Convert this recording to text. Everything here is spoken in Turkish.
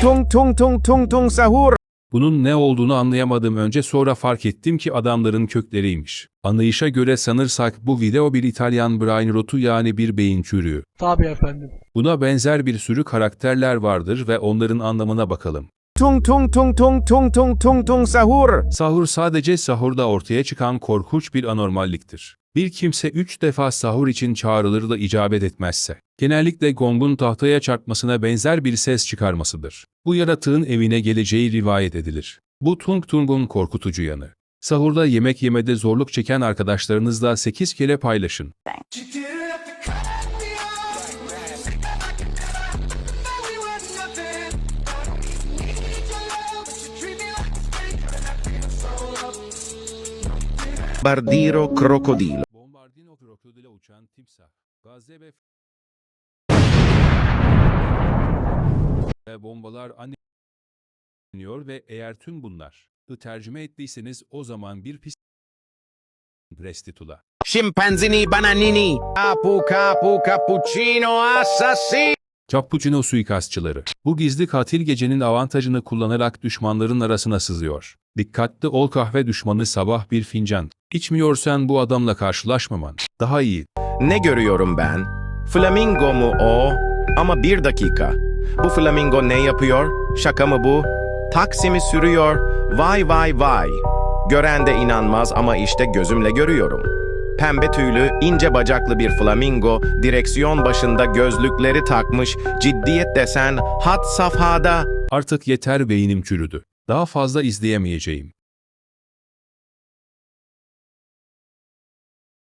tung tung tung tung tung sahur. Bunun ne olduğunu anlayamadım önce sonra fark ettim ki adamların kökleriymiş. Anlayışa göre sanırsak bu video bir İtalyan brain rotu yani bir beyin çürüğü. Tabii efendim. Buna benzer bir sürü karakterler vardır ve onların anlamına bakalım. Tung tung tung tung tung tung tung tung sahur. Sahur sadece sahurda ortaya çıkan korkunç bir anormalliktir. Bir kimse üç defa sahur için çağrılır da icabet etmezse, genellikle gongun tahtaya çarpmasına benzer bir ses çıkarmasıdır. Bu yaratığın evine geleceği rivayet edilir. Bu tung tungun korkutucu yanı. Sahurda yemek yemede zorluk çeken arkadaşlarınızla 8 kere paylaşın. Bardiro crocodilo. Bombardino krokodile uçan timsah. Gazze ve ve bombalar anlıyor ve eğer tüm bunlar tercüme ettiyseniz o zaman bir pis restitula. Scimpanzini bananini. Capu capu cappuccino assassino. Cappuccino suikastçıları. Bu gizli katil gecenin avantajını kullanarak düşmanların arasına sızıyor. Dikkatli ol kahve düşmanı sabah bir fincan. İçmiyorsan bu adamla karşılaşmaman. Daha iyi. Ne görüyorum ben? Flamingo mu o? Ama bir dakika. Bu flamingo ne yapıyor? Şaka mı bu? Taksimi sürüyor. Vay vay vay. Gören de inanmaz ama işte gözümle görüyorum. Pembe tüylü, ince bacaklı bir flamingo, direksiyon başında gözlükleri takmış, ciddiyet desen, hat safhada. Artık yeter beynim çürüdü. Daha fazla izleyemeyeceğim.